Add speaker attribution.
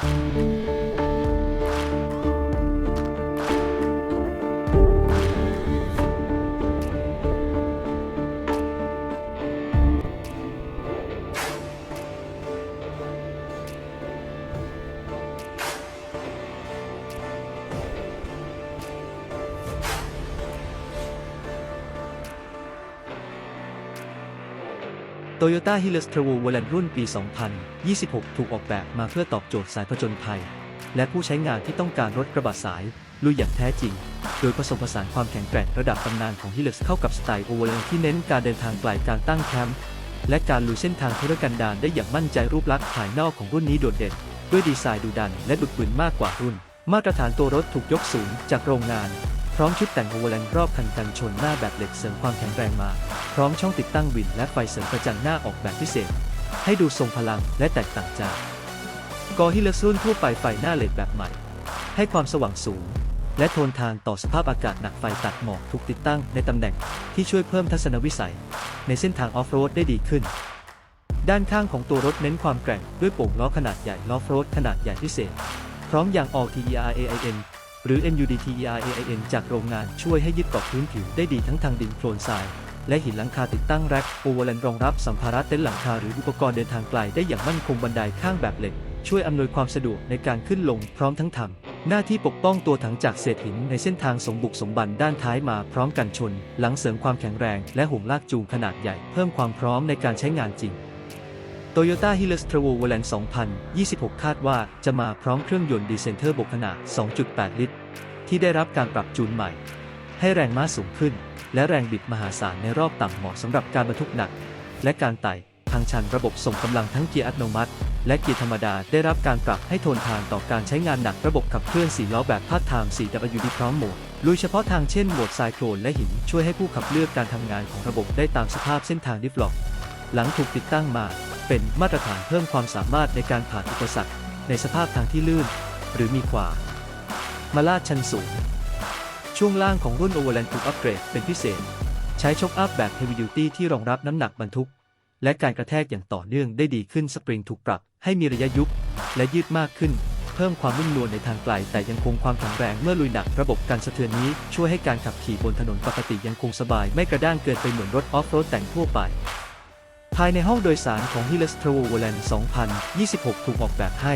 Speaker 1: Thank you. Toyota Hilux Travel รุ่นปี 2026 ถูกออกแบบมาเพื่อตอบโจทย์สายผจญภัย และผู้ใช้งานที่ต้องการรถกระบะสาย ลุยอย่างแท้จริง โดยผสมผสานความแข็งแกร่งระดับตำนานของ Hilux เข้ากับสไตล์ Overland ที่เน้นการเดินทางไกลการตั้งแคมป์และการลุยเส้นทางทุรกันดารได้อย่างมั่นใจรูปลักษณ์ภายนอกของรุ่นนี้โดดเด่น ด้วยดีไซน์ดุดันและดุดปืนมากกว่ารุ่น มาตรฐานตัวรถถูกยกสูงจากโรงงาน ร้อมชุดแต่ง Overland รอบคันกันชนหน้าแบบเหล็กเสริมความแข็งแรงมา พร้อมช่องติดตั้งวินและไฟเสริมกระจังหน้าออกแบบพิเศษ ให้ดูทรงพลังและแตกต่างจากกอฮิลรุ่นทั่วไปไฟหน้าเหลดแบบใหม่ ให้ความสว่างสูง และโทนทานต่อสภาพอากาศหนักไฟตัดหมอกถูกติดตั้งในตำแหน่งที่ช่วยเพิ่มทัศนวิสัย ในเส้นทางออฟโรดได้ดีขึ้น ด้านข้างของตัวรถเน้นความแกร่งด้วยโป่งล้อขนาดใหญ่ล้อโรดขนาดใหญ่พิเศษ พร้อมยาง All TERAIN หรือ MUDTERAIN จากโรงงานช่วยให้ยึดเกาะพื้นผิวได้ดีทั้งทางดินโคลนทราย และหินหลังคาติดตั้งแร็คโอเวอร์แลนรองรับสัมภาระเต็นท์หลังคาหรืออุปกรณ์เดินทางไกลได้อย่างมั่นคงบันไดข้างแบบเหล็ก ช่วยอำนวยความสะดวกในการขึ้นลงพร้อมทั้งทำหน้าที่ปกป้องตัวถังจากเศษหินในเส้นทางสมบุกสมบันด้านท้ายมาพร้อมกันชน หลังเสริมความแข็งแรง และห่วงลากจูงขนาดใหญ่เพิ่มความพร้อมในการใช้งานจริง Toyota Hilux Travel 2026 คาดว่าจะมาพร้อมเครื่องยนต์ดีเซนเทอร์บกขนาด 2.8 ลิตร ที่ได้รับการปรับจูนใหม่ ให้แรงม้าสูงขึ้น และแรงบิดมหาศาลในรอบต่ำเหมาะสำหรับการบรรทุกหนัก และการไต่ทางชันระบบส่งกำลังทั้งเกียร์อัตโนมัติ และเกียร์ธรรมดาได้รับการปรับให้ทนทานต่อการใช้งานหนักระบบขับเคลื่อน4ล้อแบบพาดทาง 4WD พร้อมโหมดลุยเฉพาะทางเช่นโหมดทรายโคลนและหินช่วยให้ผู้ขับเลือกการทำงานของระบบได้ตามสภาพเส้นทางดิฟล็อก หลังถูกติดตั้งมา เป็นมาตรฐานเพิ่มความสามารถในการผ่านอุปสรรค ในสภาพทางที่ลื่น หรือมีขวามาลาดชันสูง ช่วงล่างของรุ่น Overland ถูกอัปเกรดเป็นพิเศษ ใช้ช็อคอัพแบบ Heavy Duty ที่รองรับน้ำหนักบรรทุก และการกระแทกอย่างต่อเนื่องได้ดีขึ้นสปริงถูกปรับให้มีระยะยุบและยืดมากขึ้น เพิ่มความนุ่มนวลในทางไกล แต่ยังคงความแข็งแรงเมื่อลุยหนักระบบการสะเทือนนี้ช่วยให้การขับขี่บนถนนปกติยังคงสบาย ไม่กระด้างเกินไปเหมือนรถออฟโรดแต่งทั่วไป ภายในห้องโดยสารของ Hilux Travel 2026 ถูกออกแบบให้